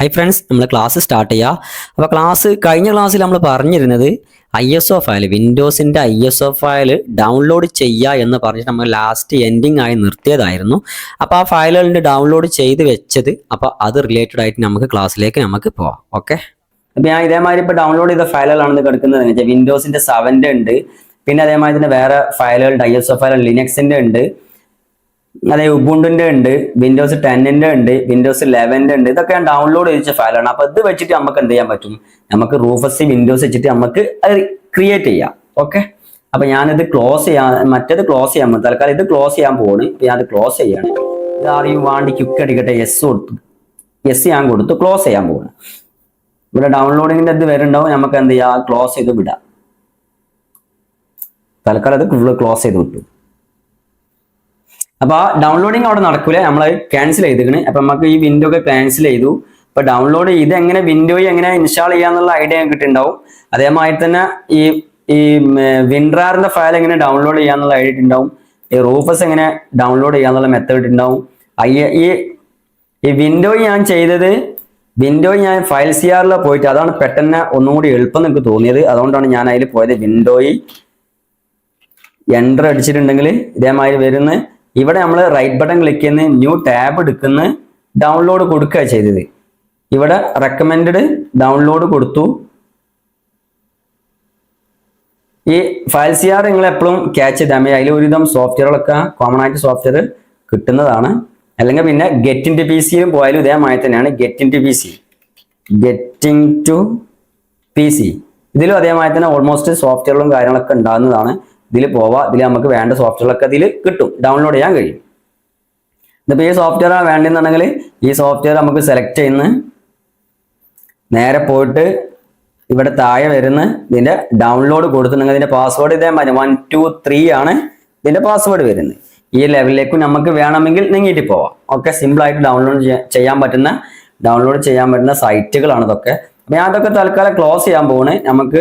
High friends നമ്മൾ class start ചെയ്യുക അപ്പോൾ ക്ലാസ് കഴിഞ്ഞ ക്ലാസ്സിൽ നമ്മൾ പറഞ്ഞിരുന്നത് I S O file വിൻഡോസിന്റെ I S O file download ചെയ്യുക എന്ന് പറഞ്ഞിട്ട് നമ്മൾ ലാസ്റ്റ് എൻഡിങ് ആയി നിർത്തിയതായിരുന്നു. അപ്പോൾ ആ ഫയലുകളുടെ ഡൗൺലോഡ് ചെയ്ത് വെച്ചത് അപ്പോൾ അത് റിലേറ്റഡ് ആയിട്ട് നമുക്ക് ക്ലാസ്സിലേക്ക് നമുക്ക് പോവാം. ഓക്കെ അപ്പോൾ ഞാൻ ഇതേമാതിരി ഇപ്പോൾ ഡൗൺലോഡ് ചെയ്ത ഫയലുകളാണ് കിടക്കുന്നത്. വെച്ചാൽ വിൻഡോസിന്റെ സെവന്റെ ഉണ്ട്. പിന്നെ അതേമാതിരി തന്നെ വേറെ ഫയലുകളുണ്ട് ഐ എസ് ഒ ഫയൽ ലിനക്സിന്റെ ഉണ്ട്. അതെ ഉബുണ്ടിന്റെ ഉണ്ട് വിൻഡോസ് ടെന്നിന്റെ ഉണ്ട് വിൻഡോസ് ഇലവന്റെ ഉണ്ട്. ഇതൊക്കെ ഞാൻ ഡൗൺലോഡ് ചെയ്ത ഫയലാണ് അപ്പൊ ഇത് വെച്ചിട്ട് നമുക്ക് എന്ത് ചെയ്യാൻ പറ്റും? നമുക്ക് റൂഫസ് വിൻഡോസ് വെച്ചിട്ട് നമുക്ക് അത് ക്രിയേറ്റ് ചെയ്യാം. ഓക്കെ അപ്പൊ ഞാനിത് ക്ലോസ് ചെയ്യാൻ മറ്റേത് ക്ലോസ് ചെയ്യാൻ തൽക്കാലം ഇത് ക്ലോസ് ചെയ്യാൻ പോവാണ് അത് ക്ലോസ് ചെയ്യാണ്. ഇത് അറിയും വാണ്ടി ക്യുക്ക് അടിക്കട്ടെ. എസ് കൊടുത്തു. എസ് ഞാൻ കൊടുത്തു. ക്ലോസ് ചെയ്യാൻ പോവാണ് ഇവിടെ ഡൗൺലോഡിങ്ങിന്റെ ഇത് വരുന്നുണ്ടാവും. നമുക്ക് എന്ത് ചെയ്യാം? ക്ലോസ് ചെയ്ത് വിടാം. തൽക്കാലം ഫുള്ള് ക്ലോസ് ചെയ്ത് വിട്ടു. അപ്പൊ ആ ഡൗൺലോഡിങ് അവിടെ നടക്കൂല. നമ്മൾ ക്യാൻസൽ ചെയ്തേക്കണ്. അപ്പൊ നമുക്ക് ഈ വിൻഡോ ഒക്കെ ക്യാൻസൽ ചെയ്തു. അപ്പൊ ഡൗൺലോഡ് ഇത് എങ്ങനെ വിൻഡോയിൽ എങ്ങനെ ഇൻസ്റ്റാൾ ചെയ്യാന്നുള്ള ഐഡിയ കിട്ടിയിട്ടുണ്ടാവും. അതേമാതിരി തന്നെ ഈ ഈ വിൻഡ്രാറിന്റെ ഫയൽ എങ്ങനെ ഡൗൺലോഡ് ചെയ്യാന്നുള്ള ഐഡിയ ഉണ്ടാവും ഈ റൂഫസ് എങ്ങനെ ഡൗൺലോഡ് ചെയ്യാന്നുള്ള മെത്തേഡ് ഉണ്ടാവും ഈ ഈ വിൻഡോ ഞാൻ ചെയ്തത് വിൻഡോ ഞാൻ ഫയൽ സി പോയിട്ട് അതാണ് പെട്ടെന്ന് ഒന്നും കൂടി എളുപ്പം നിങ്ങൾക്ക് തോന്നിയത്. അതുകൊണ്ടാണ് ഞാൻ അതിൽ പോയത് വിൻഡോയിൽ എന്റർ അടിച്ചിട്ടുണ്ടെങ്കിൽ ഇതേമാതിരി വരുന്ന. ഇവിടെ നമ്മൾ റൈറ്റ് ബട്ടൺ ക്ലിക്ക് ചെയ്യുന്ന ന്യൂ ടാബ് എടുക്കുന്ന ഡൗൺലോഡ് കൊടുക്കുക ചെയ്തത്. ഇവിടെ റെക്കമെൻഡ് ഡൗൺലോഡ് കൊടുത്തു. ഈ ഫയൽ സി ആർ നിങ്ങൾ എപ്പോഴും ക്യാച്ച് ചെയ്താൽ മതി. അതിൽ ഒരുവിധം സോഫ്റ്റ്വെയറുകളൊക്കെ കോമൺ ആയിട്ട് സോഫ്റ്റ്വെയർ കിട്ടുന്നതാണ്. അല്ലെങ്കിൽ പിന്നെ ഗെറ്റിംഗ് ടു പി സിയിലും പോയാലും ഇതേമായി തന്നെയാണ്. Getting to P C getting to P C ഇതിലും അതേമാതിരി തന്നെ ഓൾമോസ്റ്റ് സോഫ്റ്റ്വെയറുകളും കാര്യങ്ങളൊക്കെ ഉണ്ടാകുന്നതാണ്. ഇതിൽ പോവാം ഇതിൽ നമുക്ക് വേണ്ട സോഫ്റ്റ്വെയറൊക്കെ ഇതിൽ കിട്ടും. ഡൗൺലോഡ് ചെയ്യാൻ കഴിയും. ഇതിപ്പോൾ ഈ സോഫ്റ്റ്വെയർ ആണ് വേണ്ടതെന്നുണ്ടെങ്കിൽ ഈ സോഫ്റ്റ്വെയർ നമുക്ക് സെലക്ട് ചെയ്യുന്ന നേരെ പോയിട്ട് ഇവിടെ താഴെ വരുന്ന ഇതിന്റെ ഡൗൺലോഡ് കൊടുത്തിട്ടുണ്ടെങ്കിൽ ഇതിന്റെ പാസ്വേഡ് ഇതേമാതിരി വൺ ടു ത്രീ ആണ് ഇതിന്റെ പാസ്വേഡ് വരുന്നത്. ഈ ലെവലിലേക്ക് നമുക്ക് വേണമെങ്കിൽ നീങ്ങിയിട്ട് പോവാം. ഒക്കെ സിമ്പിളായിട്ട് ഡൗൺലോഡ് ചെയ്യാൻ പറ്റുന്ന ഡൗൺലോഡ് ചെയ്യാൻ പറ്റുന്ന സൈറ്റുകളാണ് ഇതൊക്കെ. അപ്പോൾ ഞാൻ അതൊക്കെ തൽക്കാലം ക്ലോസ് ചെയ്യാൻ പോകുന്നത് നമുക്ക്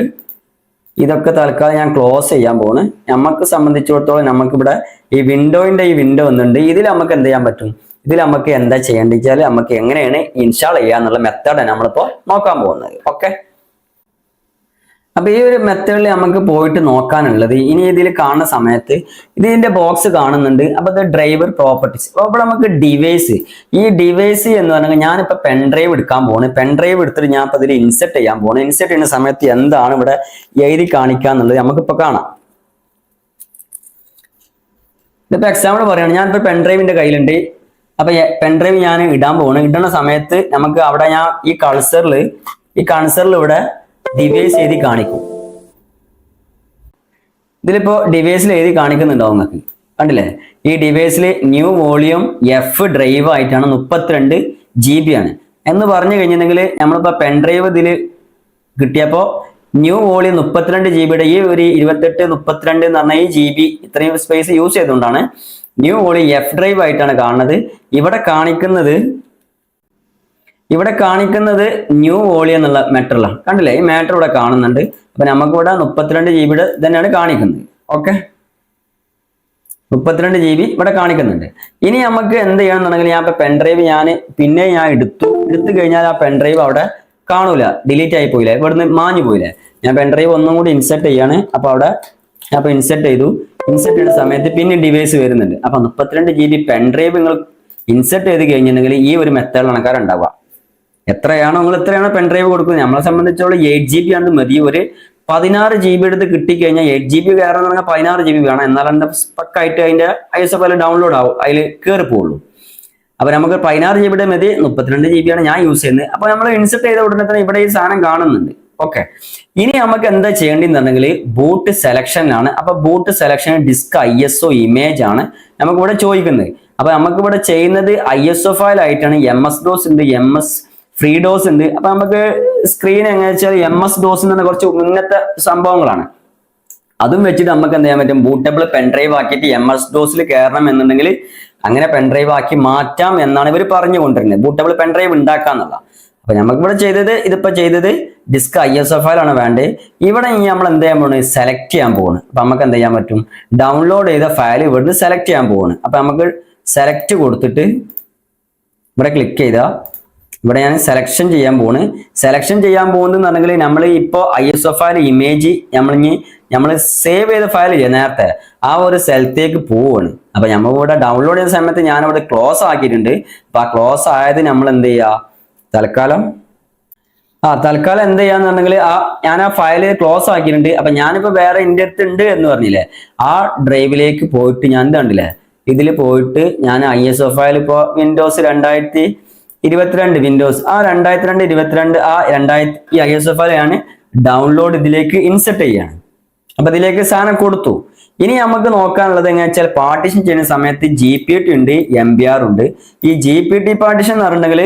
ഇതൊക്കെ തൽക്കാലം ഞാൻ ക്ലോസ് ചെയ്യാൻ പോണ്. നമുക്ക് സംബന്ധിച്ചിടത്തോളം നമുക്കിവിടെ ഈ വിൻഡോയിന്റെ ഈ വിൻഡോ ഒന്നുണ്ട്. ഇതിൽ നമുക്ക് എന്ത് ചെയ്യാൻ പറ്റും? ഇതിൽ നമുക്ക് എന്താ ചെയ്യേണ്ടത് വെച്ചാൽ നമുക്ക് എങ്ങനെയാണ് ഇൻസ്റ്റാൾ ചെയ്യുക എന്നുള്ള മെത്തേഡാണ് നമ്മളിപ്പോ നോക്കാൻ പോകുന്നത്. ഓക്കെ അപ്പൊ ഈ ഒരു മെത്തേഡിൽ നമുക്ക് പോയിട്ട് നോക്കാനുള്ളത്. ഇനി ഇതിൽ കാണുന്ന സമയത്ത് ഇതിന്റെ ബോക്സ് കാണുന്നുണ്ട്. അപ്പൊ ഇത് ഡ്രൈവർ പ്രോപ്പർട്ടീസ് അപ്പൊ ഇവിടെ നമുക്ക് ഡിവൈസ് ഈ ഡിവൈസ് എന്ന് പറഞ്ഞാൽ ഞാനിപ്പോ പെൻ ഡ്രൈവ് എടുക്കാൻ പോണ്. പെൻ ഡ്രൈവ് എടുത്തിട്ട് ഞാൻ ഇപ്പൊ ഇതിൽ ഇൻസെർട്ട് ചെയ്യാൻ പോണ്. ഇൻസെർട്ട് ചെയ്യുന്ന സമയത്ത് എന്താണ് ഇവിടെ എഴുതി കാണിക്കുക എന്നുള്ളത് നമുക്കിപ്പോ കാണാം. ഇതിപ്പോ എക്സാമ്പിൾ പറയുകയാണ് ഞാനിപ്പോ പെൻ ഡ്രൈവിന്റെ കയ്യിലുണ്ട്. അപ്പൊ പെൻ ഡ്രൈവ് ഞാൻ ഇടാൻ പോവാണ് ഇടുന്ന സമയത്ത് നമുക്ക് അവിടെ ഞാൻ ഈ കൾസറിൽ ഈ കൾസറിൽ ഇവിടെ ഡിവൈസ് എഴുതി കാണിക്കും. ഇതിലിപ്പോ ഡിവൈസിൽ എഴുതി കാണിക്കുന്നുണ്ടാവും നിങ്ങൾക്ക്. കണ്ടില്ലേ? ഈ ഡിവൈസിൽ ന്യൂ വോളിയം എഫ് ഡ്രൈവ് ആയിട്ടാണ് മുപ്പത്തിരണ്ട് ജി ബി ആണ്. എന്ന് പറഞ്ഞു കഴിഞ്ഞിട്ടുണ്ടെങ്കിൽ നമ്മളിപ്പോ പെൻ ഡ്രൈവ് ഇതിൽ കിട്ടിയപ്പോ ന്യൂ വോളിയം മുപ്പത്തിരണ്ട് ജി ബിയുടെ ഈ ഒരു ഇരുപത്തെട്ട് മുപ്പത്തിരണ്ട് എന്ന് പറഞ്ഞ ഈ ജി ബി ഇത്രയും സ്പേസ് യൂസ് ചെയ്തുകൊണ്ടാണ് ന്യൂ വോളിയം എഫ് ഡ്രൈവ് ആയിട്ടാണ് കാണുന്നത്. ഇവിടെ കാണിക്കുന്നത് ഇവിടെ കാണിക്കുന്നത് ന്യൂ വോളിയം എന്നുള്ള മെറ്ററിലാണ് കണ്ടില്ലേ? ഈ മാറ്റർ ഇവിടെ കാണുന്നുണ്ട്. അപ്പൊ നമുക്ക് ഇവിടെ മുപ്പത്തിരണ്ട് ജി ബിയുടെ തന്നെയാണ് കാണിക്കുന്നത്. ഓക്കെ മുപ്പത്തിരണ്ട് ജി ബി ഇവിടെ കാണിക്കുന്നുണ്ട്. ഇനി നമുക്ക് എന്ത് ചെയ്യണമെന്നുണ്ടെങ്കിൽ ഞാൻ ഇപ്പൊ പെൻഡ്രൈവ് ഞാൻ പിന്നെ ഞാൻ എടുത്തു. എടുത്തു കഴിഞ്ഞാൽ ആ പെൻഡ്രൈവ് അവിടെ കാണൂല. ഡിലീറ്റ് ആയി പോയില്ലേ? ഇവിടുന്ന് മാഞ്ഞു പോയില്ലേ? ഞാൻ പെൻഡ്രൈവ് ഒന്നും കൂടി ഇൻസെർട്ട് ചെയ്യാണ്. അപ്പൊ അവിടെ ഞാൻ ഇപ്പൊ ഇൻസെർട്ട് ചെയ്തു. ഇൻസെർട്ട് ചെയ്ത സമയത്ത് പിന്നെ ഡിവൈസ് വരുന്നുണ്ട്. അപ്പൊ മുപ്പത്തിരണ്ട് ജി ബി പെൻഡ്രൈവ് നിങ്ങൾ ഇൻസെർട്ട് ചെയ്ത് കഴിഞ്ഞിട്ടുണ്ടെങ്കിൽ ഈ ഒരു കാര്യം ഉണ്ടാവുക എത്രയാണോ നിങ്ങൾ എത്രയാണോ പെൻഡ്രൈവ് കൊടുക്കുന്നത്? നമ്മളെ സംബന്ധിച്ചോളം എയ്റ്റ് ജി ബി ആണ് മതി. ഒരു പതിനാറ് ജി ബി എടുത്ത് കിട്ടിക്കഴിഞ്ഞാൽ എയ്റ്റ് ജി ബി വേറെ പറഞ്ഞാൽ പതിനാറ് ജി ബി വേണം. എന്നാലും പക്കായിട്ട് അതിന്റെ ഐ എസ് എഫ് എല്ലാം ഡൗൺലോഡ് ആവും. അതിൽ കയറി പോകുള്ളൂ അപ്പൊ നമുക്ക് പതിനാറ് ജി ബിയുടെ മതി. മുപ്പത്തിരണ്ട് ജി ബി ആണ് ഞാൻ യൂസ് ചെയ്യുന്നത്. അപ്പൊ നമ്മൾ ഇൻസെർട്ട് ചെയ്ത ഉടനെ തന്നെ ഇവിടെ ഈ സാധനം കാണുന്നുണ്ട്. ഓക്കെ ഇനി നമുക്ക് എന്താ ചെയ്യേണ്ടതെന്നുണ്ടെങ്കിൽ ബൂട്ട് സെലക്ഷനാണ് അപ്പൊ boot selection disk I S O image ആണ് നമുക്ക് ഇവിടെ ചോദിക്കുന്നത്. അപ്പൊ നമുക്ക് ഇവിടെ ചെയ്യുന്നത് ഐ എസ് ഒ ഫയൽ ആയിട്ടാണ്. എം എസ് ഡോസ് ഉണ്ട്. എം എസ് ഫ്രീ ഡോസ് ഉണ്ട്. അപ്പൊ നമുക്ക് സ്ക്രീൻ എങ്ങനെ വെച്ചാൽ എം എസ് ഡോസ് എന്ന് കുറച്ച് ഉന്നത സംഭവങ്ങളാണ്. അതും വെച്ചിട്ട് നമുക്ക് എന്ത് ചെയ്യാൻ പറ്റും? ബൂട്ടബിൾ പെൻഡ്രൈവ് ആക്കിയിട്ട് എം എസ് ഡോസിൽ കയറണം എന്നുണ്ടെങ്കിൽ അങ്ങനെ പെൻഡ്രൈവ് ആക്കി മാറ്റാം എന്നാണ് ഇവർ പറഞ്ഞു കൊണ്ടിരുന്നത് ബൂട്ടബിൾ പെൻഡ്രൈവ് ഉണ്ടാക്കാന്നുള്ള അപ്പൊ നമുക്ക് ഇവിടെ ചെയ്തത് ഇതിപ്പോ ചെയ്തത് ഡിസ്ക് ഐ എസ് എഫ് ആണ് വേണ്ടത്. ഇവിടെ ഇനി നമ്മൾ എന്ത് ചെയ്യാൻ പോകുന്നത് സെലക്ട് ചെയ്യാൻ പോകുന്നത് അപ്പൊ നമുക്ക് എന്ത് ചെയ്യാൻ പറ്റും? ഡൗൺലോഡ് ചെയ്ത ഫയൽ ഇവിടുന്ന് സെലക്ട് ചെയ്യാൻ പോകുന്നത് അപ്പൊ നമുക്ക് സെലക്ട് കൊടുത്തിട്ട് ഇവിടെ ക്ലിക്ക് ചെയ്താൽ ഇവിടെ ഞാൻ സെലക്ഷൻ ചെയ്യാൻ പോണ്. സെലക്ഷൻ ചെയ്യാൻ പോകുന്നത് പറഞ്ഞെങ്കിൽ നമ്മൾ ഇപ്പോൾ I S F file image നമ്മൾ ഇനി നമ്മൾ സേവ് ചെയ്ത ഫയൽ ചെയ്യാം നേരത്തെ ആ ഒരു സ്ഥലത്തേക്ക് പോവാണ്. അപ്പൊ നമ്മൾ ഇവിടെ ഡൗൺലോഡ് ചെയ്യുന്ന സമയത്ത് ഞാൻ ഇവിടെ ക്ലോസ് ആക്കിയിട്ടുണ്ട്. അപ്പൊ ആ ക്ലോസ് ആയത് നമ്മൾ എന്ത് ചെയ്യുക തൽക്കാലം. ആ തൽക്കാലം എന്ത് പറഞ്ഞെങ്കിൽ ആ ഞാൻ ആ ഫയൽ ക്ലോസ് ആക്കിയിട്ടുണ്ട്. അപ്പൊ ഞാനിപ്പോ വേറെ എന്റെ അടുത്ത് ഉണ്ട് എന്ന് പറഞ്ഞില്ലേ? ആ ഡ്രൈവിലേക്ക് പോയിട്ട് ഞാൻ കണ്ടില്ലേ? ഇതിൽ പോയിട്ട് ഞാൻ ഐ എസ് എഫ് ഫയൽ ഇപ്പോൾ വിൻഡോസ് രണ്ടായിരത്തി ഇരുപത്തിരണ്ട് വിൻഡോസ് ആ രണ്ടായിരത്തി രണ്ട് ഇരുപത്തിരണ്ട് ആ രണ്ടായിരത്തി ഈ ഐ എസ് എഫ് ആണ് ഡൗൺലോഡ് ഇതിലേക്ക് ഇൻസെർട്ട് ചെയ്യാണ്. അപ്പൊ ഇതിലേക്ക് സാധനം കൊടുത്തു. ഇനി നമുക്ക് നോക്കാനുള്ളത് എങ്ങനെ വെച്ചാൽ പാർട്ടീഷൻ ചെയ്യുന്ന സമയത്ത് ജി പി ടി ഉണ്ട് എം ബി ആർ ഉണ്ട്. ഈ ജി പി ടി പാർട്ടീഷൻ എന്ന് പറഞ്ഞിട്ടുണ്ടെങ്കിൽ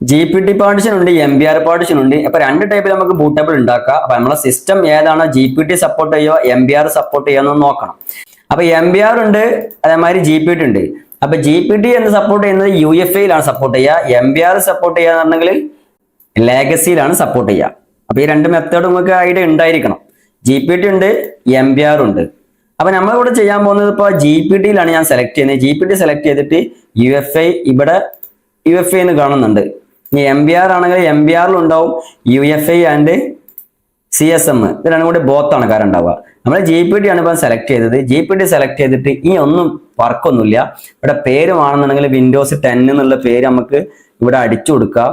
ജി പി ടി പാർട്ടിഷൻ ഉണ്ട് എം ബി ആർ പാർട്ടിഷൻ ഉണ്ട്. അപ്പൊ രണ്ട് ടൈപ്പിൽ നമുക്ക് ബൂട്ടബിൾ ഉണ്ടാക്കാം. അപ്പൊ നമ്മളെ സിസ്റ്റം ഏതാണോ ജി പി ടി സപ്പോർട്ട് ചെയ്യോ എം ബി ആർ സപ്പോർട്ട് ചെയ്യുമെന്ന് നോക്കണം. അപ്പൊ എം ബി ആർ ഉണ്ട് അതേമാതിരി ജി പി ടി ഉണ്ട്. അപ്പൊ ജി പി ടി എന്ന് സപ്പോർട്ട് ചെയ്യുന്നത്? യു എഫ് ഐയിലാണ് സപ്പോർട്ട് ചെയ്യുക. എം ബി ആർ സപ്പോർട്ട് ചെയ്യുക എന്നുണ്ടെങ്കിൽ ലേഗസിയിലാണ് സപ്പോർട്ട് ചെയ്യുക. അപ്പൊ ഈ രണ്ട് മെത്തേഡ് നിങ്ങൾക്ക് ഐഡിയ ഉണ്ടായിരിക്കണം. ജി പി ടി ഉണ്ട് എം ബി ആർ ഉണ്ട്. അപ്പൊ നമ്മളിവിടെ ചെയ്യാൻ പോകുന്നത് ഇപ്പോൾ ജി പി ടിയിലാണ് ഞാൻ സെലക്ട് ചെയ്യുന്നത്. ജി പി ടി സെലക്ട് ചെയ്തിട്ട് യു എഫ് ഐ ഇവിടെ യു എഫ് ഐ എന്ന് കാണുന്നുണ്ട്. ഇനി എം ബി ആർ ആണെങ്കിൽ എം ബി ആറിൽ ഉണ്ടാവും. U F I and C S M ഇത് രണ്ടും കൂടി ബോത്ത് ആണ് കാരണം ഉണ്ടാവുക. നമ്മൾ ജി പി ടി ആണ് ഇപ്പം സെലക്ട് ചെയ്തത്. ജി പി ടി സെലക്ട് ചെയ്തിട്ട് ഈ ഒന്നും വർക്കൊന്നുമില്ല ഇവിടെ പേര് വേണമെന്നുണ്ടെങ്കിൽ വിൻഡോസ് ടെൻ എന്നുള്ള പേര് നമുക്ക് ഇവിടെ അടിച്ചു കൊടുക്കാം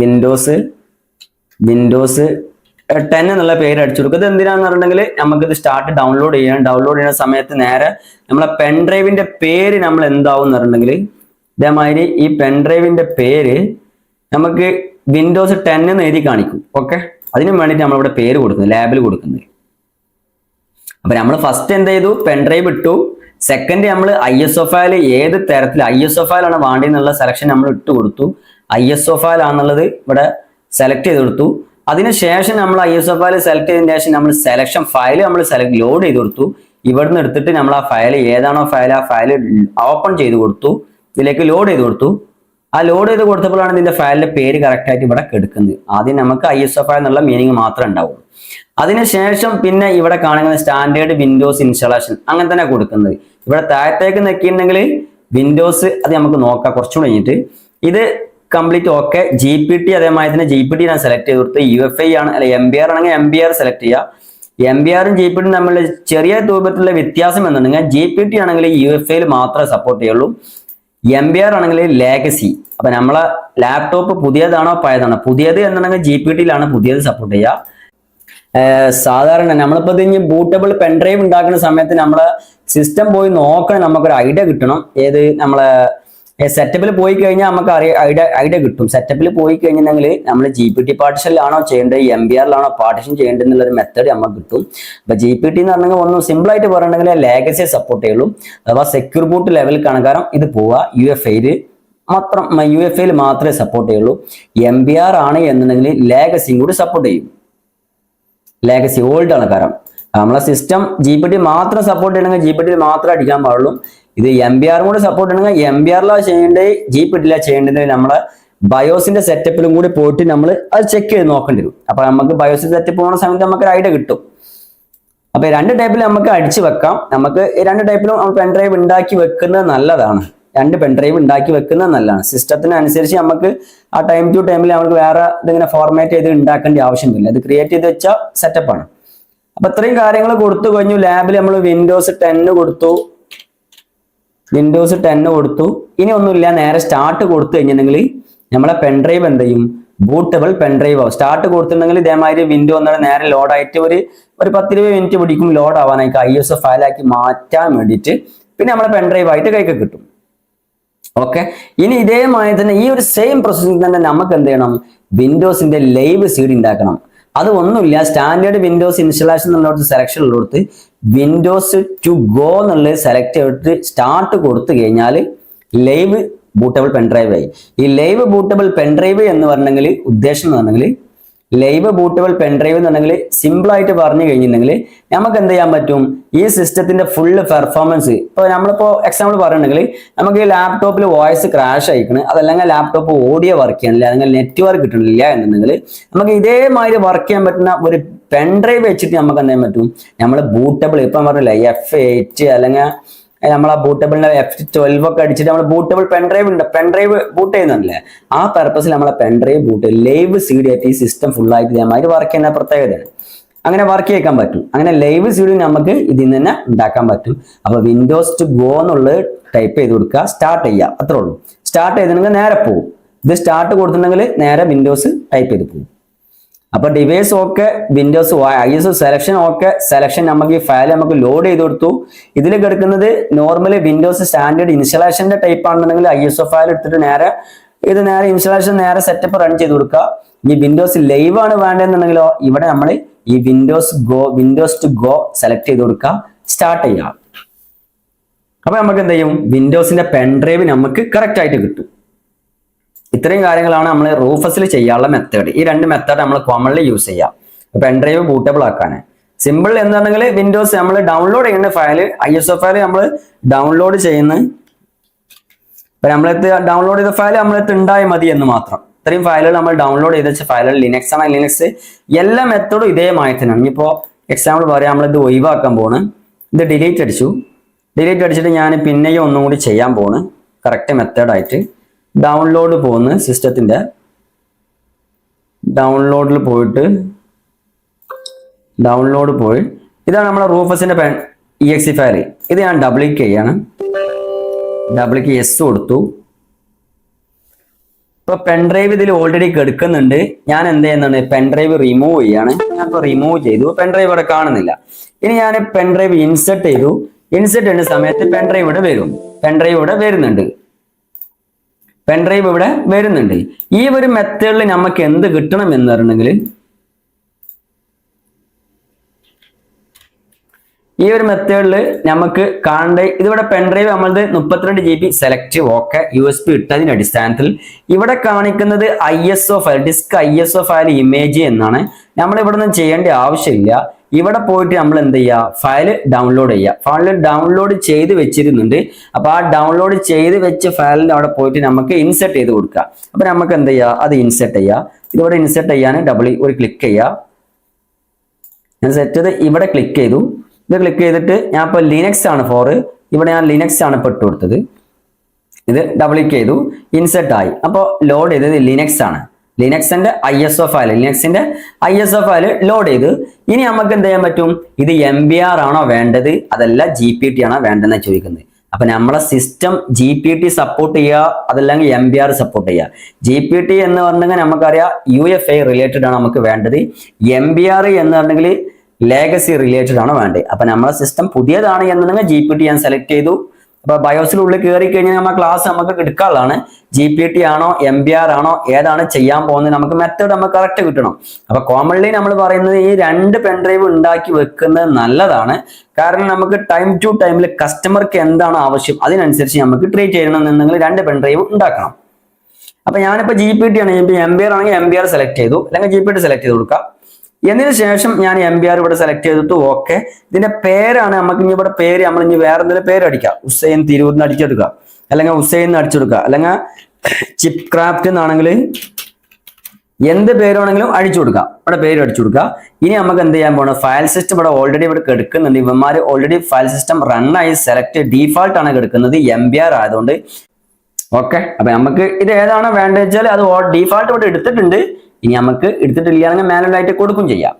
വിൻഡോസ് വിൻഡോസ് ടെൻ എന്നുള്ള പേര് അടിച്ചു കൊടുക്കുക. ഇത് എന്തിനാന്ന് പറഞ്ഞിട്ടുണ്ടെങ്കിൽ നമുക്ക് ഇത് സ്റ്റാർട്ട് ഡൗൺലോഡ് ചെയ്യാം. ഡൗൺലോഡ് ചെയ്യുന്ന സമയത്ത് നേരെ നമ്മളെ പെൻ ഡ്രൈവിന്റെ പേര് നമ്മൾ എന്താവും എന്ന് പറഞ്ഞിട്ടുണ്ടെങ്കിൽ ഇതേമാതിരി ഈ പെൻ ഡ്രൈവിന്റെ പേര് നമുക്ക് വിൻഡോസ് ടെൻ എന്ന് എഴുതി കാണിക്കും. ഓക്കെ അതിന് വേണ്ടിയിട്ട് നമ്മളിവിടെ പേര് കൊടുക്കുന്നത് ലാബിൽ കൊടുക്കുന്നത്. അപ്പൊ നമ്മൾ ഫസ്റ്റ് എന്ത് ചെയ്തു? പെൻ ഡ്രൈവ് ഇട്ടു. സെക്കൻഡ് നമ്മൾ ഐ എസ് ഒ ഫയൽ ഏത് തരത്തിൽ ഐ എസ് ഒ ഫയൽ ആണ് വേണ്ടതെന്നുള്ള സെലക്ഷൻ നമ്മൾ ഇട്ട് കൊടുത്തു. ഐ എസ് ഒ ഫയൽ ആണെന്നുള്ളത് ഇവിടെ സെലക്ട് ചെയ്ത് കൊടുത്തു. അതിനുശേഷം നമ്മൾ I S O file select ചെയ്തതിന് ശേഷം നമ്മൾ സെലക്ഷൻ ഫയൽ നമ്മൾ സെലക്ട് ലോഡ് ചെയ്ത് കൊടുത്തു. ഇവിടുന്ന് എടുത്തിട്ട് നമ്മൾ ആ ഫയൽ ഏതാണോ ഫയൽ ആ ഫയൽ ഓപ്പൺ ചെയ്ത് കൊടുത്തു. ഇതിലേക്ക് ലോഡ് ചെയ്ത് കൊടുത്തു. ആ ലോഡ് ചെയ്ത് കൊടുത്തപ്പോഴാണ് ഇതിന്റെ ഫയലിന്റെ പേര് കറക്റ്റ് ആയിട്ട് ഇവിടെ എടുക്കുന്നത് ആദ്യം നമുക്ക് ഐ എസ് എഫ് എന്നുള്ള മീനിങ് മാത്രമേ ഉണ്ടാവുള്ളൂ. അതിനുശേഷം പിന്നെ ഇവിടെ കാണുന്ന സ്റ്റാൻഡേർഡ് വിൻഡോസ് ഇൻസ്റ്റാളേഷൻ അങ്ങനെ തന്നെ കൊടുക്കുന്നത്. ഇവിടെ താഴത്തേക്ക് നിൽക്കിയിട്ടുണ്ടെങ്കിൽ വിൻഡോസ് അത് നമുക്ക് നോക്കാം. കുറച്ചും കഴിഞ്ഞിട്ട് ഇത് complete okay G P T അതേമാതിരി തന്നെ ജി പി ടി ഞാൻ സെലക്ട് ചെയ്ത് കൊടുത്ത് യു എഫ് ഐ ആണ്. അല്ലെ എം ബി ആർ ആണെങ്കിൽ എം ബി ആർ സെലക്ട് ചെയ്യുക. എം ബി ആറും ജി പി ടിയും തമ്മിൽ ചെറിയ രൂപത്തിലുള്ള വ്യത്യാസം എന്നുണ്ടെങ്കിൽ ജി പി ടി ആണെങ്കിൽ യു എഫ് ഐയിൽ മാത്രമേ സപ്പോർട്ട് ചെയ്യുള്ളൂ. എം ബി ആർ ആണെങ്കിൽ ലേഗസി അപ്പൊ നമ്മളെ ലാപ്ടോപ്പ് പുതിയതാണോ പഴയതാണോ? പുതിയത് എന്നുണ്ടെങ്കിൽ ജി പി ടിയിലാണ് പുതിയത് സപ്പോർട്ട് ചെയ്യുക. സാധാരണ നമ്മളിപ്പോ ഇത് ഇനി ബൂട്ടബിൾ പെൻഡ്രൈവ് ഉണ്ടാക്കുന്ന സമയത്ത് നമ്മൾ സിസ്റ്റം പോയി നോക്കണം നമുക്കൊരു ഐഡിയ കിട്ടണം. ഏത് നമ്മളെ സെറ്റപ്പിൽ പോയി കഴിഞ്ഞാൽ നമുക്ക് അറിയ ഐഡിയ ഐഡിയ കിട്ടും. സെറ്റപ്പിൽ പോയി കഴിഞ്ഞിട്ടുണ്ടെങ്കിൽ നമ്മൾ ജി പി ടി പാർട്ടിഷനിലാണോ ചെയ്യേണ്ടത് എം ബി ആറിലാണോ പാർട്ടിഷൻ ചെയ്യേണ്ടത് എന്നുള്ളൊരു മെത്തേഡ് നമുക്ക് കിട്ടും. അപ്പൊ ജി പി ടി എന്ന് പറഞ്ഞാൽ ഒന്നും സിമ്പിൾ ആയിട്ട് പറയണമെങ്കിൽ ലേഗസിയെ സപ്പോർട്ട് ചെയ്യുള്ളൂ. അഥവാ സെക്യൂർ ബൂട്ട് ലെവൽ കണക്കാരം ഇത് പോവുക യു എഫ് ഐയിൽ മാത്രം യു എഫ് എയിൽ മാത്രമേ സപ്പോർട്ട് ചെയ്യുള്ളൂ. എം ബി ആർ ആണ് എന്നുണ്ടെങ്കിൽ ലേഗസിയും കൂടി സപ്പോർട്ട് ചെയ്യും. ലേഗസി ഓൾഡ് ആണ് കാരണം. നമ്മളെ സിസ്റ്റം ജി പി ടി മാത്രം സപ്പോർട്ട് ചെയ്യണമെങ്കിൽ ജി പി ടി മാത്രം അടിക്കാൻ പാടുള്ളൂ. ഇത് എം ബി ആറും കൂടി സപ്പോർട്ട് ചെയ്യണമെങ്കിൽ എം ബി ആറിലാണ് ചെയ്യേണ്ടത് ജി പി ടിയിലാണ് ചെയ്യേണ്ടത് നമ്മളെ ബയോസിന്റെ സെറ്റപ്പിലും കൂടി പോയിട്ട് നമ്മൾ അത് ചെക്ക് ചെയ്ത് നോക്കേണ്ടി വരും. അപ്പൊ നമുക്ക് ബയോസിന്റെ സെറ്റപ്പ് പോകുന്ന സമയത്ത് നമുക്ക് ഒരു ഐഡിയ കിട്ടും. അപ്പൊ രണ്ട് ടൈപ്പിൽ നമുക്ക് അടിച്ചു വെക്കാം. നമുക്ക് രണ്ട് ടൈപ്പിലും പെൻ ഡ്രൈവ് ഉണ്ടാക്കി വെക്കുന്നത് നല്ലതാണ്. രണ്ട് പെൻ ഡ്രൈവ് ഉണ്ടാക്കി വെക്കുന്നത് നല്ലതാണ്. സിസ്റ്റത്തിന് അനുസരിച്ച് നമുക്ക് ആ ടൈം ടു ടൈമിൽ നമുക്ക് വേറെ ഇതിങ്ങനെ ഫോർമാറ്റ് ചെയ്ത് ഉണ്ടാക്കേണ്ട ആവശ്യമില്ല. ഇത് ക്രിയേറ്റ് ചെയ്ത് വെച്ച സെറ്റപ്പാണ് അപ്പൊ ഇത്രയും കാര്യങ്ങൾ കൊടുത്തു കഴിഞ്ഞു. ലാബിൽ നമ്മൾ വിൻഡോസ് ടെന്ന് കൊടുത്തു. വിൻഡോസ് ടെന്ന് കൊടുത്തു. ഇനി ഒന്നുമില്ല. നേരെ സ്റ്റാർട്ട് കൊടുത്തു കഴിഞ്ഞിട്ടുണ്ടെങ്കിൽ നമ്മളെ പെൻഡ്രൈവ് എന്ത് ചെയ്യും? ബൂട്ടബിൾ പെൻഡ്രൈവ് ആവും. സ്റ്റാർട്ട് കൊടുത്തിട്ടുണ്ടെങ്കിൽ ഇതേമാതിരി വിൻഡോ എന്നാൽ നേരെ ലോഡ് ആയിട്ട് ഒരു ഒരു പത്തിരുപത് മിനിറ്റ് പിടിക്കും. ലോഡ് ആവാനായിട്ട് ഐ എസ് ഫയലാക്കി മാറ്റാൻ വേണ്ടിയിട്ട് പിന്നെ നമ്മളെ പെൻഡ്രൈവ് ആയിട്ട് കൈക്ക് കിട്ടും. ഓക്കെ ഇനി ഇതേമായി തന്നെ ഈ ഒരു സെയിം പ്രോസസ്സിംഗ് തന്നെ നമുക്ക് എന്ത് ചെയ്യണം? വിൻഡോസിന്റെ ലൈവ് സീഡ് ഉണ്ടാക്കണം അത് ഒന്നുമില്ല. സ്റ്റാൻഡേർഡ് വിൻഡോസ് ഇൻസ്റ്റലേഷൻ എന്നുള്ളടത്ത് സെലക്ഷൻ ഉള്ളിടത്ത് വിൻഡോസ് ടു ഗോ എന്നുള്ളത് സെലക്ട് ചെയ്തിട്ട് സ്റ്റാർട്ട് കൊടുത്തു കഴിഞ്ഞാൽ ലൈവ് ബൂട്ടബിൾ പെൻഡ്രൈവ് ആയി. ഈ ലൈവ് ബൂട്ടബിൾ പെൻഡ്രൈവ് എന്ന് പറഞ്ഞെങ്കിൽ ഉദ്ദേശം എന്ന് പറഞ്ഞെങ്കിൽ ലൈവ് ബൂട്ടബിൾ പെൻഡ്രൈവ് എന്നുണ്ടെങ്കിൽ സിമ്പിൾ ആയിട്ട് പറഞ്ഞു കഴിഞ്ഞിട്ടുണ്ടെങ്കിൽ നമുക്ക് എന്ത് ചെയ്യാൻ പറ്റും? ഈ സിസ്റ്റത്തിന്റെ ഫുള്ള് പെർഫോമൻസ് ഇപ്പോൾ നമ്മളിപ്പോ എക്സാമ്പിൾ പറയുകയാണെങ്കിൽ നമുക്ക് ലാപ്ടോപ്പിൽ വോയിസ് ക്രാഷ് അയക്കണം അതല്ലെങ്കിൽ ലാപ്ടോപ്പ് ഓഡിയോ വർക്ക് ചെയ്യണില്ല. അല്ലെങ്കിൽ നെറ്റ്വർക്ക് കിട്ടണില്ല എന്നുണ്ടെങ്കിൽ നമുക്ക് ഇതേമാതിരി വർക്ക് ചെയ്യാൻ പറ്റുന്ന ഒരു പെൻഡ്രൈവ് വെച്ചിട്ട് നമുക്ക് എന്ത് ചെയ്യാൻ പറ്റും? നമ്മൾ ബൂട്ടബിൾ ഇപ്പം പറഞ്ഞില്ല എഫ് എയ്റ്റ് അല്ലെങ്കിൽ നമ്മളെ ബൂട്ടബിളിന്റെ എഫ് ട്വൽവ് ഒക്കെ അടിച്ചിട്ട് നമ്മൾ ബൂട്ടബിൾ പെൻഡ്രൈവ് ഉണ്ട് പെൻഡ്രൈവ് ബൂട്ട് ചെയ്യുന്നുണ്ടല്ലേ? ആ പർപ്പസിൽ നമ്മളെ pen drive boot live C D ആയിട്ട് ഈ സിസ്റ്റം ആയിട്ട് ഇതേമാതിരി വർക്ക് ചെയ്യുന്ന പ്രത്യേകതയാണ് അങ്ങനെ വർക്ക് ചെയ്യാൻ പറ്റും. അങ്ങനെ ലൈവ് സി ഡി നമുക്ക് ഇതിൽ നിന്ന് തന്നെ ഉണ്ടാക്കാൻ പറ്റും. അപ്പൊ വിൻഡോസ് ടു ഗോ എന്നുള്ളത് ടൈപ്പ് ചെയ്ത് കൊടുക്കുക സ്റ്റാർട്ട് ചെയ്യുക അത്രേ ഉള്ളൂ. സ്റ്റാർട്ട് ചെയ്തിട്ടുണ്ടെങ്കിൽ നേരെ പോകും ഇത് സ്റ്റാർട്ട് കൊടുത്തിട്ടുണ്ടെങ്കിൽ നേരെ വിൻഡോസ് ടൈപ്പ് ചെയ്ത് പോകും അപ്പൊ device okay Windows I S selection okay selection നമുക്ക് ഈ ഫയൽ നമുക്ക് ലോഡ് ചെയ്ത് കൊടുത്തു. ഇതിൽ കിടക്കുന്നത് നോർമലി വിൻഡോസ് സ്റ്റാൻഡേർഡ് ഇൻസ്റ്റലേഷന്റെ ടൈപ്പ് ആണെന്നുണ്ടെങ്കിൽ ഐ എസ് ഒ ഫയൽ എടുത്തിട്ട് നേരെ ഇത് നേരെ ഇൻസ്റ്റലേഷൻ നേരെ സെറ്റപ്പ് റൺ ചെയ്ത് കൊടുക്കുക. ഈ വിൻഡോസ് ലൈവ് ആണ് വേണ്ടതെന്നുണ്ടെങ്കിലോ ഇവിടെ നമ്മൾ ഈ Windows go Windows to go select ചെയ്ത് കൊടുക്കുക. സ്റ്റാർട്ട് ചെയ്യാം. അപ്പൊ നമുക്ക് എന്ത് ചെയ്യും? വിൻഡോസിന്റെ പെൻഡ്രൈവ് നമുക്ക് കറക്റ്റ് ആയിട്ട് കിട്ടും. ഇത്രയും കാര്യങ്ങളാണ് നമ്മൾ റൂഫസിൽ ചെയ്യാനുള്ള മെത്തേഡ് ഈ രണ്ട് മെത്തേഡ് നമ്മൾ കോമൺലി യൂസ് ചെയ്യാം. പെൻഡ്രൈവ് ബൂട്ടബിൾ ആക്കാൻ സിമ്പിൾ എന്താണെങ്കിൽ വിൻഡോസ് നമ്മൾ ഡൗൺലോഡ് ചെയ്യുന്ന file I S O file നമ്മൾ ഡൗൺലോഡ് ചെയ്യുന്ന ഇപ്പൊ നമ്മളെത്ത് ഡൗൺലോഡ് ചെയ്ത ഫയൽ നമ്മളെത്ത് ഉണ്ടായ മതി എന്ന് മാത്രം. ഇത്രയും ഫയലുകൾ നമ്മൾ ഡൗൺലോഡ് ചെയ്ത ഫയലുകൾ ലിനക്സ് ആണ്. ലിനക്സ് എല്ലാ മെത്തേഡും ഇതേമായി തന്നെയാണ്. ഇനിയിപ്പോ എക്സാമ്പിൾ പറയാം. നമ്മൾ നമ്മളിത് ഒഴിവാക്കാൻ പോണ്. ഇത് ഡിലീറ്റ് അടിച്ചു. ഡിലീറ്റ് അടിച്ചിട്ട് ഞാൻ പിന്നെയും ഒന്നും കൂടി ചെയ്യാൻ പോണ്. കറക്റ്റ് മെത്തേഡായിട്ട് ഡൗൺലോഡ് പോകുന്ന സിസ്റ്റത്തിന്റെ ഡൗൺലോഡിൽ പോയിട്ട് ഡൗൺലോഡ് പോയി. ഇതാണ് നമ്മുടെ റൂഫസിന്റെ പെൻ ഇ എക്സ് ഫയൽ ഇത് ഞാൻ ഡബിളിക്ക് ചെയ്യാണ് ഡബ്ലിക്ക് എസ് കൊടുത്തു. ഇപ്പൊ പെൻഡ്രൈവ് ഇതിൽ ഓൾറെഡി കെടുക്കുന്നുണ്ട്. ഞാൻ എന്ത് ചെയ്യുന്നുണ്ട് പെൻഡ്രൈവ് റിമൂവ് ചെയ്യാണ്. ഞാൻ റിമൂവ് ചെയ്തു. പെൻഡ്രൈവ് ഇവിടെ കാണുന്നില്ല. ഇനി ഞാൻ പെൻഡ്രൈവ് ഇൻസെർട്ട് ചെയ്തു. ഇൻസെർട്ട് ചെയ്യുന്ന സമയത്ത് പെൻഡ്രൈവ് ഇവിടെ വരും. പെൻഡ്രൈവ് ഇവിടെ വരുന്നുണ്ട്. പെൻഡ്രൈവ് ഇവിടെ വരുന്നുണ്ട്. ഈ ഒരു മെത്തേഡിൽ നമുക്ക് എന്ത് കിട്ടണം എന്ന് പറഞ്ഞെങ്കിൽ ഈ ഒരു മെത്തേഡിൽ നമുക്ക് കാണേണ്ട ഇതിവിടെ പെൻഡ്രൈവ് നമ്മളത് മുപ്പത്തിരണ്ട് G B select okay U S P ഇട്ടതിന്റെ അടിസ്ഥാനത്തിൽ ഇവിടെ കാണിക്കുന്നത് I S O file disk I S O file image എന്നാണ്. നമ്മൾ ഇവിടെ ചെയ്യേണ്ട ആവശ്യമില്ല. ഇവിടെ പോയിട്ട് നമ്മൾ എന്ത് ചെയ്യുക ഫയൽ ഡൗൺലോഡ് ചെയ്യുക ഫയൽ ഡൗൺലോഡ് ചെയ്ത് വെച്ചിരുന്നുണ്ട്. അപ്പൊ ആ ഡൗൺലോഡ് ചെയ്ത് വെച്ച ഫയലിന്റെ അവിടെ പോയിട്ട് നമുക്ക് ഇൻസെർട്ട് ചെയ്ത് കൊടുക്കുക. അപ്പൊ നമുക്ക് എന്ത് ചെയ്യുക അത് ഇൻസെർട്ട് ചെയ്യുക ഇതിവിടെ ഇൻസെർട്ട് ചെയ്യാൻ ഡബിൾ ഒരു ക്ലിക്ക് ചെയ്യുക ഞാൻ സെറ്റ് ചെയ്ത് ഇവിടെ ക്ലിക്ക് ചെയ്തു. ഇത് ക്ലിക്ക് ചെയ്തിട്ട് ഞാൻ ഇപ്പോൾ ലിനക്സ് ആണ് ഫോർ ഇവിടെ ഞാൻ ലിനക്സ് ആണ് പെട്ട് കൊടുത്തത്. ഇത് ഡബിൾ ക്ലിക്ക് ചെയ്തു. ഇൻസെർട്ട് ആയി. അപ്പോൾ ലോഡ് ചെയ്തത് ലിനക്സ് ആണ്. ലിനക്സിന്റെ I S O file ലിനക്സിന്റെ I S O file load ചെയ്ത്. ഇനി നമുക്ക് എന്ത് ചെയ്യാൻ പറ്റും? ഇത് എം ബി ആർ ആണോ വേണ്ടത്? അതല്ല ജി പി ടി ആണോ വേണ്ടതെന്ന് ചോദിക്കുന്നത്. അപ്പൊ നമ്മളെ system G P T support ചെയ്യുക അതല്ലെങ്കിൽ എം ബി ആർ സപ്പോർട്ട് ചെയ്യുക. ജി പി ടി എന്ന് പറഞ്ഞെങ്കിൽ നമുക്കറിയാം യു എഫ് ഐ റിലേറ്റഡ് ആണ് നമുക്ക് വേണ്ടത്. എം ബി ആർ എന്ന് പറഞ്ഞെങ്കിൽ ലേഗസി റിലേറ്റഡ് ആണ് വേണ്ടത്. അപ്പൊ നമ്മളെ സിസ്റ്റം പുതിയതാണ് എന്നുണ്ടെങ്കിൽ ജി പി ടി ഞാൻ സെലക്ട് ചെയ്തു. അപ്പൊ ബയോസിനുള്ളിൽ കയറി കഴിഞ്ഞാൽ നമ്മുടെ ക്ലാസ് നമുക്ക് എടുക്കാനുള്ളതാണ്. ജി പി ടി ആണോ എം ബി ആർ ആണോ ഏതാണ് ചെയ്യാൻ പോകുന്നത് നമുക്ക് മെത്തേഡ് നമുക്ക് കറക്റ്റ് കിട്ടണം. അപ്പൊ കോമൺലി നമ്മൾ പറയുന്നത് ഈ രണ്ട് പെൻഡ്രൈവ് ഉണ്ടാക്കി വെക്കുന്നത് നല്ലതാണ്. കാരണം നമുക്ക് ടൈം ടു ടൈമിൽ കസ്റ്റമർക്ക് എന്താണ് ആവശ്യം അതിനനുസരിച്ച് നമുക്ക് ട്രീറ്റ് ചെയ്യണമെന്നുണ്ടെങ്കിൽ രണ്ട് പെൻഡ്രൈവ് ഉണ്ടാക്കണം. അപ്പൊ ഞാനിപ്പോ ജി പി ടി ആണ് എം ബി ആർ ആണെങ്കിൽ എം ബി ആർ സെലക്ട് ചെയ്തു. അല്ലെങ്കിൽ ജി പി ടി സെലക്ട് ചെയ്ത് കൊടുക്കാം. എന്നതിന് ശേഷം ഞാൻ എം ബി ആർ ഇവിടെ സെലക്ട് ചെയ്തിട്ട് ഓക്കെ ഇതിന്റെ പേരാണ് നമുക്ക് ഇനി ഇവിടെ പേര് നമ്മൾ ഇനി വേറെ എന്തെങ്കിലും പേര് അടിക്കാം. തിരൂർ എന്ന് അടിച്ചെടുക്കുക അല്ലെങ്കിൽ ഹുസൈൻ എന്ന് അടിച്ചെടുക്കുക അല്ലെങ്കിൽ ചിപ് ക്രാഫ്റ്റ് എന്നാണെങ്കിൽ എന്ത് പേരാണെങ്കിലും അടിച്ചു കൊടുക്കാം. ഇവിടെ പേര് അടിച്ചു കൊടുക്കുക. ഇനി നമുക്ക് എന്ത് ചെയ്യാൻ പോകണം ഫയൽ സിസ്റ്റം ഇവിടെ ഓൾറെഡി ഇവിടെ കിടക്കുന്നുണ്ട്. ഇവന്മാർ ഓൾറെഡി ഫയൽ സിസ്റ്റം റൺ ആയി സെലക്ട് ഡീഫാൾട്ട് ആണ് കിടക്കുന്നത് എം ബി ആർ ആയതുകൊണ്ട്. ഓക്കെ അപ്പൊ നമുക്ക് ഇത് ഏതാണ് വേണ്ടത് വെച്ചാൽ അത് ഡീഫാൾട്ട് ഇവിടെ എടുത്തിട്ടുണ്ട്. ഇനി നമുക്ക് എടുത്തിട്ടില്ലെങ്കിൽ മാനുവൽ ആയിട്ട് കൊടുക്കും ചെയ്യാം.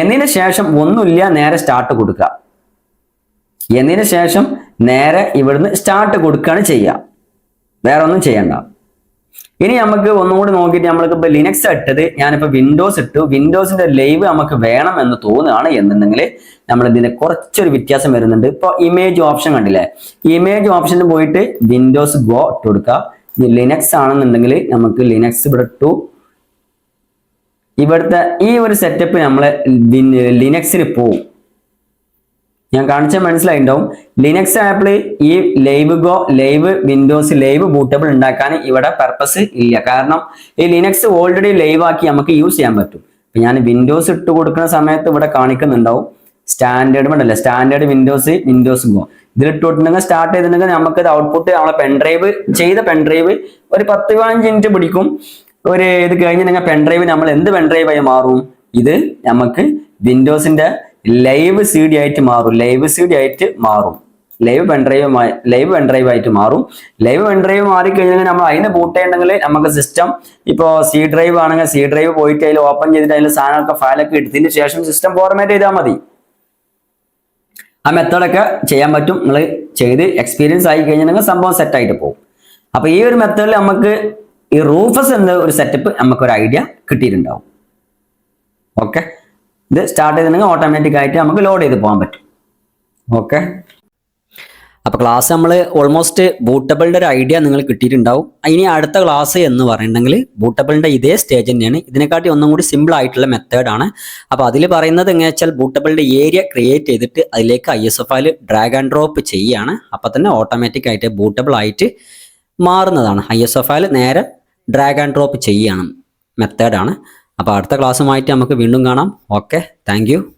എന്നതിന് ശേഷം ഒന്നുമില്ല നേരെ സ്റ്റാർട്ട് കൊടുക്കുക. എന്നതിന് ശേഷം നേരെ ഇവിടുന്ന് സ്റ്റാർട്ട് കൊടുക്കുകയാണ് ചെയ്യുക. വേറെ ഒന്നും ചെയ്യണ്ട. ഇനി നമുക്ക് ഒന്നും കൂടി നോക്കിയിട്ട് നമ്മൾക്ക് ഇപ്പൊ ലിനക്സ് ഇട്ടത് ഞാനിപ്പോ വിൻഡോസ് ഇട്ടു. വിൻഡോസിന്റെ ലൈവ് നമുക്ക് വേണം എന്ന് തോന്നുകയാണ് എന്നുണ്ടെങ്കിൽ നമ്മൾ ഇതിന് കുറച്ചൊരു വ്യത്യാസം വരുന്നുണ്ട്. ഇപ്പൊ ഇമേജ് ഓപ്ഷൻ കണ്ടില്ലേ? ഇമേജ് ഓപ്ഷനിൽ പോയിട്ട് വിൻഡോസ് ഗോ ഇട്ട് കൊടുക്കുക. ലിനക്സ് ആണെന്നുണ്ടെങ്കിൽ നമുക്ക് ലിനക്സ് ഇവിടെ ഇട്ടു. ഇവിടുത്തെ ഈ ഒരു സെറ്റപ്പ് നമ്മൾ ലിനക്സിന് പോവും. ഞാൻ കാണിച്ചാൽ മനസ്സിലായിണ്ടാവും ലിനക്സ് ആപ്പിൾ ഈ live go live Windows live bootable ഉണ്ടാക്കാൻ ഇവിടെ പർപ്പസ് ഇല്ല. കാരണം ഈ ലിനക്സ് ഓൾറെഡി ലൈവ് ആക്കി നമുക്ക് യൂസ് ചെയ്യാൻ പറ്റും. ഇപ്പൊ ഞാൻ വിൻഡോസ് ഇട്ട് കൊടുക്കുന്ന സമയത്ത് ഇവിടെ കാണിക്കുന്നുണ്ടാവും. സ്റ്റാൻഡേർഡ് വേണ്ടല്ലേ സ്റ്റാൻഡേർഡ് വിൻഡോസ് വിൻഡോസ് ഗോ ഇതിൽ ഇട്ട് കൊടുത്തിട്ടുണ്ടെങ്കിൽ സ്റ്റാർട്ട് ചെയ്തിട്ടുണ്ടെങ്കിൽ നമുക്ക് ഇത് ഔട്ട്പുട്ട് നമ്മളെ പെൻഡ്രൈവ് ചെയ്ത പെൻഡ്രൈവ് ഒരു പത്ത് പതിനഞ്ച് മിനിറ്റ് പിടിക്കും. ഒരു ഇത് കഴിഞ്ഞ് നിങ്ങൾ പെൻഡ്രൈവ് നമ്മൾ എന്ത് പെൻഡ്രൈവ് ആയി മാറും? ഇത് നമുക്ക് വിൻഡോസിന്റെ ലൈവ് സി ഡി ആയിട്ട് മാറും. ലൈവ് സി ഡി ആയിട്ട് മാറും. ലൈവ് പെൻഡ്രൈവ് ലൈവ് പെൻഡ്രൈവ് ആയിട്ട് മാറും. ലൈവ് പെൻഡ്രൈവ് മാറിക്കഴിഞ്ഞാൽ നമ്മൾ അതിന് ബൂട്ട് ചെയ്യണമെങ്കിൽ നമുക്ക് സിസ്റ്റം ഇപ്പോൾ സി ഡ്രൈവ് ആണെങ്കിൽ സി ഡ്രൈവ് പോയിട്ട് അതിൽ ഓപ്പൺ ചെയ്തിട്ട് അതിൽ സാധനമൊക്കെ ഫയലൊക്കെ എടുത്തതിന് ശേഷം സിസ്റ്റം ഫോർമാറ്റ് ചെയ്താൽ മതി. ആ മെത്തേഡൊക്കെ ചെയ്യാൻ പറ്റും. നിങ്ങൾ ചെയ്ത് എക്സ്പീരിയൻസ് ആയി കഴിഞ്ഞാൽ സംഭവം സെറ്റ് ആയിട്ട് പോകും. അപ്പൊ ഈ ഒരു മെത്തേഡിൽ നമുക്ക് ഈ റൂഫസ് എന്ന ഒരു സെറ്റപ്പ് നമുക്ക് ഒരു ഐഡിയ കിട്ടിയിട്ടുണ്ടാവും. ഓക്കെ ഇത് സ്റ്റാർട്ട് ചെയ്തിട്ടുണ്ടെങ്കിൽ ഓട്ടോമാറ്റിക് ആയിട്ട് നമുക്ക് ലോഡ് ചെയ്ത് പോകാൻ പറ്റും. ഓക്കെ അപ്പോൾ ക്ലാസ് നമ്മൾ ഓൾമോസ്റ്റ് ബൂട്ടബിളിന്റെ ഒരു ഐഡിയ നിങ്ങൾ കിട്ടിയിട്ടുണ്ടാവും. ഇനി അടുത്ത ക്ലാസ് എന്ന് പറയുന്നുണ്ടെങ്കിൽ ബൂട്ടബിളിന്റെ ഇതേ സ്റ്റേജ് തന്നെയാണ്. ഇതിനെക്കാട്ടി ഒന്നും കൂടി സിമ്പിൾ ആയിട്ടുള്ള മെത്തേഡാണ് അപ്പോൾ അതിൽ പറയുന്നത് എങ്ങനെ വെച്ചാൽ ബൂട്ടബിളിന്റെ ഏരിയ ക്രിയേറ്റ് ചെയ്തിട്ട് അതിലേക്ക് I S F drag and drop ചെയ്യുകയാണ്. അപ്പോൾ തന്നെ ഓട്ടോമാറ്റിക് ആയിട്ട് ബൂട്ടബിൾ ആയിട്ട് മാറുന്നതാണ്. ഐ എസ് എഫ് ആയിൽ നേരെ ഡ്രാഗ് ആൻഡ് ഡ്രോപ്പ് ചെയ്യണം. മെത്തേഡാണ് അപ്പോൾ അടുത്ത ക്ലാസ്സുമായിട്ട് നമുക്ക് വീണ്ടും കാണാം. Okay thank